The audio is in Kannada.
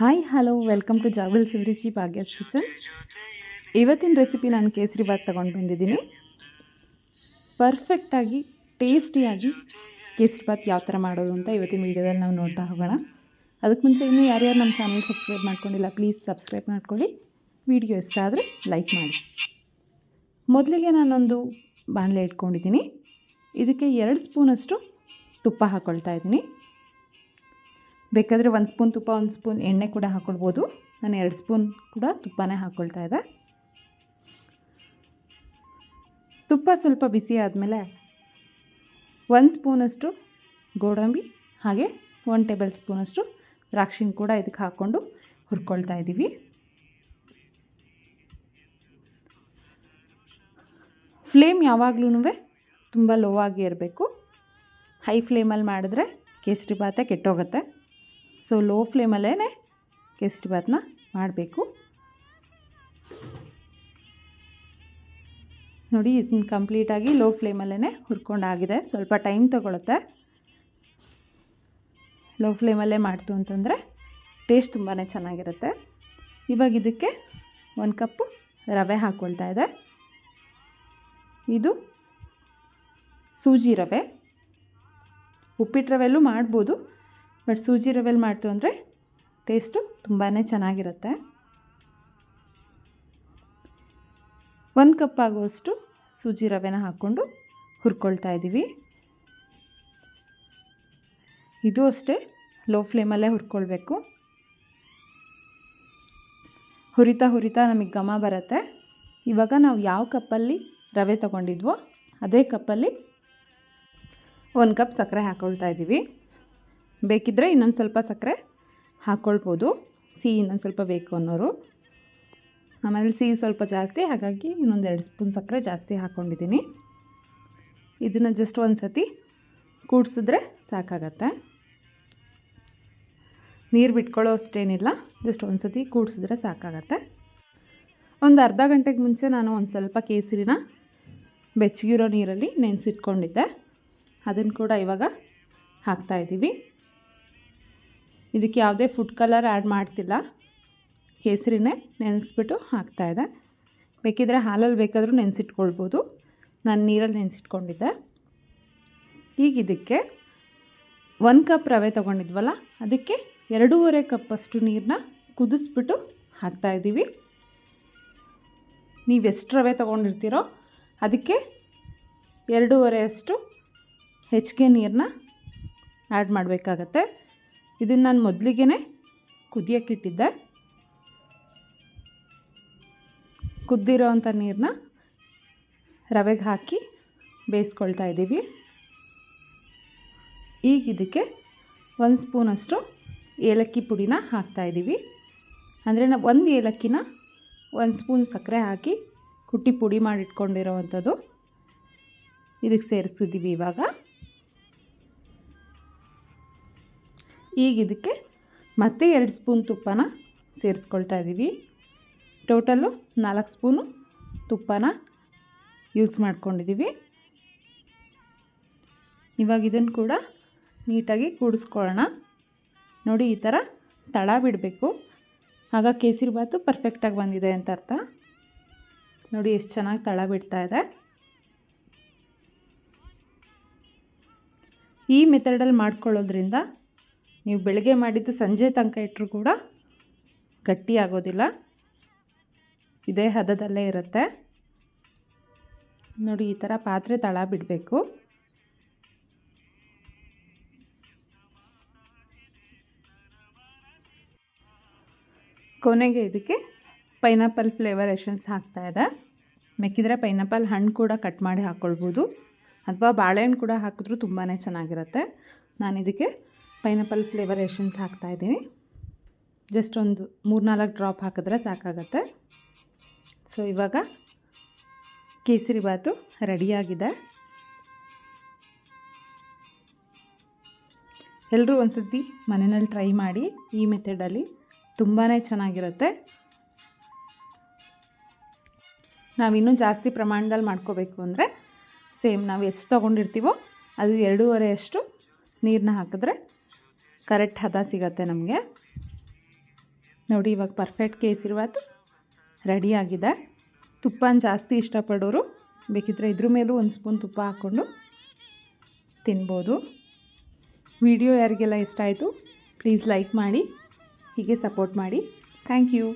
ಹಾಯ್ ಹಲೋ ವೆಲ್ಕಮ್ ಟು ಜಾವಲ್ ಸಿವರಿಚಿ ಭಾಗ್ಯಸ್ ಕಿಚನ್ ಇವತ್ತಿನ ರೆಸಿಪಿ ನಾನು ಕೇಸರಿ ಬಾತ್ ತೊಗೊಂಡು ಬಂದಿದ್ದೀನಿ. ಪರ್ಫೆಕ್ಟಾಗಿ ಟೇಸ್ಟಿಯಾಗಿ ಕೇಸರಿ ಬಾತ್ ಯಾವ ಥರ ಮಾಡೋದು ಅಂತ ಇವತ್ತಿನ ವೀಡಿಯೋದಲ್ಲಿ ನಾವು ನೋಡ್ತಾ ಹೋಗೋಣ. ಅದಕ್ಕೆ ಮುಂಚೆ ಇನ್ನೂ ಯಾರ್ಯಾರು ನಮ್ಮ ಚಾನಲ್ ಸಬ್ಸ್ಕ್ರೈಬ್ ಮಾಡ್ಕೊಂಡಿಲ್ಲ ಪ್ಲೀಸ್ ಸಬ್ಸ್ಕ್ರೈಬ್ ಮಾಡ್ಕೊಳ್ಳಿ. ವಿಡಿಯೋ ಇಷ್ಟ ಆದರೆ ಲೈಕ್ ಮಾಡಿ. ಮೊದಲಿಗೆ ನಾನೊಂದು ಬಾಣಲೆ ಇಟ್ಕೊಂಡಿದ್ದೀನಿ. ಇದಕ್ಕೆ ಎರಡು ಸ್ಪೂನಷ್ಟು ತುಪ್ಪ ಹಾಕ್ಕೊಳ್ತಾ ಇದ್ದೀನಿ. ಬೇಕಾದರೆ ಒಂದು ಸ್ಪೂನ್ ತುಪ್ಪ, ಒಂದು ಸ್ಪೂನ್ ಎಣ್ಣೆ ಕೂಡ ಹಾಕ್ಕೊಳ್ಬೋದು ನಾನು ಎರಡು ಸ್ಪೂನ್ ಕೂಡ ತುಪ್ಪನೇ ಹಾಕ್ಕೊಳ್ತಾ ಇದ್ದೆ. ತುಪ್ಪ ಸ್ವಲ್ಪ ಬಿಸಿ ಆದಮೇಲೆ ಒಂದು ಸ್ಪೂನಷ್ಟು ಗೋಡಂಬಿ, ಹಾಗೆ ಒನ್ ಟೇಬಲ್ ಸ್ಪೂನಷ್ಟು ದ್ರಾಕ್ಷಿನ ಕೂಡ ಇದಕ್ಕೆ ಹಾಕ್ಕೊಂಡು ಹುರ್ಕೊಳ್ತಾ ಇದ್ದೀವಿ. ಫ್ಲೇಮ್ ಯಾವಾಗ್ಲೂ ತುಂಬ ಲೋ ಆಗಿ ಇರಬೇಕು. ಹೈ ಫ್ಲೇಮಲ್ಲಿ ಮಾಡಿದ್ರೆ ಕೇಸರಿ ಭಾತೆ ಕೆಟ್ಟೋಗುತ್ತೆ. ಸೊ ಲೋ ಫ್ಲೇಮಲ್ಲೇ ಕೇಸರಿ ಬಾತ್ನ ಮಾಡಬೇಕು. ನೋಡಿ, ಇದನ್ನ ಕಂಪ್ಲೀಟಾಗಿ ಲೋ ಫ್ಲೇಮಲ್ಲೇ ಹುರ್ಕೊಂಡಾಗಿದೆ. ಸ್ವಲ್ಪ ಟೈಮ್ ತೊಗೊಳುತ್ತೆ. ಲೋ ಫ್ಲೇಮಲ್ಲೇ ಮಾಡ್ತು ಅಂತಂದರೆ ಟೇಸ್ಟ್ ತುಂಬಾ ಚೆನ್ನಾಗಿರುತ್ತೆ. ಇವಾಗ ಇದಕ್ಕೆ ಒಂದು ಕಪ್ಪು ರವೆ ಹಾಕ್ಕೊಳ್ತಾ ಇದೆ. ಇದು ಸೂಜಿ ರವೆ. ಉಪ್ಪಿಟ್ಟು ರವೆಲ್ಲೂ ಮಾಡ್ಬೋದು. ಬಟ್ ಸೂಜಿ ರವೆಲ್ಲಿ ಮಾಡ್ತು ಅಂದರೆ ಟೇಸ್ಟು ತುಂಬಾ ಚೆನ್ನಾಗಿರುತ್ತೆ. ಒಂದು ಕಪ್ ಆಗುವಷ್ಟು ಸೂಜಿ ರವೆನ ಹಾಕ್ಕೊಂಡು ಹುರ್ಕೊಳ್ತಾ ಇದ್ದೀವಿ ಇದು ಅಷ್ಟೇ ಲೋ ಫ್ಲೇಮಲ್ಲೇ ಹುರ್ಕೊಳ್ಬೇಕು. ಹುರಿತಾ ಹುರಿತಾ ನಮಗೆ ಘಮ ಬರುತ್ತೆ. ಇವಾಗ ನಾವು ಯಾವ ಕಪ್ಪಲ್ಲಿ ರವೆ ತಗೊಂಡಿದ್ವೋ, ಅದೇ ಕಪ್ಪಲ್ಲಿ ಒಂದು ಕಪ್ ಸಕ್ಕರೆ ಹಾಕ್ಕೊಳ್ತಾ ಇದ್ದೀವಿ ಬೇಕಿದ್ದರೆ ಇನ್ನೊಂದು ಸ್ವಲ್ಪ ಸಕ್ಕರೆ ಹಾಕ್ಕೊಳ್ಬೋದು ಸಿಹಿ ಇನ್ನೊಂದು ಸ್ವಲ್ಪ ಬೇಕು ಅನ್ನೋರು. ಆಮೇಲೆ ಸಿಹಿ ಸ್ವಲ್ಪ ಜಾಸ್ತಿ, ಹಾಗಾಗಿ ಇನ್ನೊಂದು ಎರಡು ಸ್ಪೂನ್ ಸಕ್ಕರೆ ಜಾಸ್ತಿ ಹಾಕ್ಕೊಂಡಿದ್ದೀನಿ. ಇದನ್ನು ಜಸ್ಟ್ ಒಂದು ಸತಿ ಕೂಡಿಸಿದ್ರೆ ಸಾಕಾಗತ್ತೆ. ನೀರು ಬಿಟ್ಕೊಳ್ಳೋ ಅಷ್ಟೇನಿಲ್ಲ ಜಸ್ಟ್ ಒಂದು ಸತಿ ಕೂಡಿಸಿದ್ರೆ ಸಾಕಾಗತ್ತೆ. ಒಂದು ಅರ್ಧ ಗಂಟೆಗೆ ಮುಂಚೆ ನಾನು ಒಂದು ಸ್ವಲ್ಪ ಕೇಸರಿನ ಬೆಚ್ಚಗಿರೋ ನೀರಲ್ಲಿ ನೆನೆಸಿಟ್ಕೊಂಡಿದ್ದೆ. ಅದನ್ನು ಕೂಡ ಇವಾಗ ಹಾಕ್ತಾಯಿದ್ದೀವಿ ಇದಕ್ಕೆ ಯಾವುದೇ ಫುಡ್ ಕಲರ್ ಆ್ಯಡ್ ಮಾಡ್ತಿಲ್ಲ. ಕೇಸರಿನೇ ನೆನೆಸ್ಬಿಟ್ಟು ಹಾಕ್ತಾಯಿದೆ ಬೇಕಿದ್ರೆ ಹಾಲಲ್ಲಿ ಬೇಕಾದರೂ ನೆನೆಸಿಟ್ಕೊಳ್ಬೋದು. ನಾನು ನೀರಲ್ಲಿ ನೆನೆಸಿಟ್ಕೊಂಡಿದ್ದೆ. ಈಗ ಇದಕ್ಕೆ ಒಂದು ಕಪ್ ರವೆ ತೊಗೊಂಡಿದ್ವಲ್ಲ, ಅದಕ್ಕೆ ಎರಡೂವರೆ ಕಪ್ಪಷ್ಟು ನೀರನ್ನ ಕುದಿಸ್ಬಿಟ್ಟು ಹಾಕ್ತಾಯಿದ್ದೀವಿ ನೀವು ಎಷ್ಟು ರವೆ ತೊಗೊಂಡಿರ್ತೀರೋ ಅದಕ್ಕೆ ಎರಡೂವರೆಯಷ್ಟು ಹೆಚ್ಚಿಗೆ ನೀರನ್ನ ಆ್ಯಡ್ ಮಾಡಬೇಕಾಗತ್ತೆ. ಇದನ್ನು ನಾನು ಮೊದಲಿಗೆ ಕುದಿಯೋಕ್ಕಿಟ್ಟಿದ್ದೆ. ಕುದ್ದಿರೋ ಅಂಥ ನೀರನ್ನ ರವೆಗೆ ಹಾಕಿ ಬೇಯಿಸ್ಕೊಳ್ತಾ ಇದ್ದೀವಿ. ಈಗ ಇದಕ್ಕೆ ಒಂದು ಸ್ಪೂನಷ್ಟು ಏಲಕ್ಕಿ ಪುಡಿನ ಹಾಕ್ತಾಯಿದ್ದೀವಿ ಅಂದರೆ ನಾವು ಒಂದು ಏಲಕ್ಕಿನ ಒಂದು ಸ್ಪೂನ್ ಸಕ್ಕರೆ ಹಾಕಿ ಕುಟ್ಟಿ ಪುಡಿ ಮಾಡಿಟ್ಕೊಂಡಿರೋವಂಥದ್ದು. ಇದಕ್ಕೆ ಸೇರಿಸಿದ್ದೀವಿ ಇವಾಗ. ಈಗ ಇದಕ್ಕೆ ಮತ್ತೆ ಎರಡು ಸ್ಪೂನ್ ತುಪ್ಪನ ಸೇರಿಸ್ಕೊಳ್ತಾ ಇದ್ದೀವಿ. ಟೋಟಲ್ಲು ನಾಲ್ಕು ಸ್ಪೂನು ತುಪ್ಪನ ಯೂಸ್ ಮಾಡ್ಕೊಂಡಿದ್ದೀವಿ. ಇವಾಗ ಇದನ್ನು ಕೂಡ ನೀಟಾಗಿ ಕೂಡಿಸ್ಕೊಳ್ಳೋಣ. ನೋಡಿ, ಈ ಥರ ತಳ ಬಿಡಬೇಕು. ಆಗ ಕೇಸರಿ ಬಾತು ಪರ್ಫೆಕ್ಟಾಗಿ ಬಂದಿದೆ ಅಂತ ಅರ್ಥ. ನೋಡಿ, ಎಷ್ಟು ಚೆನ್ನಾಗಿ ತಳ ಬಿಡ್ತಾ ಇದೆ. ಈ ಮೆಥಡಲ್ಲಿ ಮಾಡ್ಕೊಳ್ಳೋದ್ರಿಂದ ನೀವು ಬೆಳಗ್ಗೆ ಮಾಡಿದ್ದು ಸಂಜೆ ತನಕ ಇಟ್ಟರು ಕೂಡ ಗಟ್ಟಿ ಆಗೋದಿಲ್ಲ ಇದೇ ಹದದಲ್ಲೇ ಇರುತ್ತೆ. ನೋಡಿ, ಈ ಥರ ಪಾತ್ರೆ ತಳ ಬಿಡಬೇಕು. ಕೊನೆಗೆ ಇದಕ್ಕೆ ಪೈನಾಪಲ್ ಫ್ಲೇವರ್ ಹಾಕ್ತಾ ಹಾಕ್ತಾಯಿದೆ ಮೆಕ್ಕಿದ್ರೆ ಪೈನಾಪಲ್ ಹಣ್ಣು ಕೂಡ ಕಟ್ ಮಾಡಿ ಹಾಕ್ಕೊಳ್ಬೋದು ಅಥವಾ ಬಾಳೆಹಣ್ಣು ಕೂಡ ಹಾಕಿದ್ರು ತುಂಬಾ ಚೆನ್ನಾಗಿರುತ್ತೆ. ನಾನು ಇದಕ್ಕೆ ಪೈನಾಪಲ್ ಫ್ಲೇವರ್ ಹಾಕ್ತಾ ಹಾಕ್ತಾಯಿದ್ದೀನಿ ಜಸ್ಟ್ ಒಂದು ಮೂರ್ನಾಲ್ಕು ಡ್ರಾಪ್ ಹಾಕಿದ್ರೆ ಸಾಕಾಗತ್ತೆ. ಸೊ ಇವಾಗ ಕೇಸರಿ ಬಾತು ರೆಡಿಯಾಗಿದೆ ಎಲ್ಲರೂ ಒಂದು ಸತಿ ಮನೆಯಲ್ಲಿ ಟ್ರೈ ಮಾಡಿ ಈ ಮೆಥಡಲ್ಲಿ ತುಂಬಾ ಚೆನ್ನಾಗಿರುತ್ತೆ. ನಾವಿನ್ನೂ ಜಾಸ್ತಿ ಪ್ರಮಾಣದಲ್ಲಿ ಮಾಡ್ಕೋಬೇಕು ಅಂದರೆ ಸೇಮ್ ನಾವು ಎಷ್ಟು ತೊಗೊಂಡಿರ್ತೀವೋ ಅದು ಎರಡೂವರೆಯಷ್ಟು ನೀರನ್ನ ಹಾಕಿದ್ರೆ ಕರೆಕ್ಟ್ ಹದ ಸಿಗತ್ತೆ ನಮಗೆ. ನೋಡಿ, ಇವಾಗ ಪರ್ಫೆಕ್ಟ್ ಕೇಸ್ರಿವಾತು ರೆಡಿ ಆಗಿದೆ. ತುಪ್ಪನ ಜಾಸ್ತಿ ಇಷ್ಟಪಡೋರು, ಬೇಕಿದ್ರೆ ಇದ್ರ ಮೇಲೂ ಒಂದು ಸ್ಪೂನ್ ತುಪ್ಪ ಹಾಕ್ಕೊಂಡು ತಿನ್ಬೋದು. ವಿಡಿಯೋ ಯಾರಿಗೆಲ್ಲ ಇಷ್ಟ ಆಯಿತು ಪ್ಲೀಸ್ ಲೈಕ್ ಮಾಡಿ, ಹೀಗೆ ಸಪೋರ್ಟ್ ಮಾಡಿ. Thank you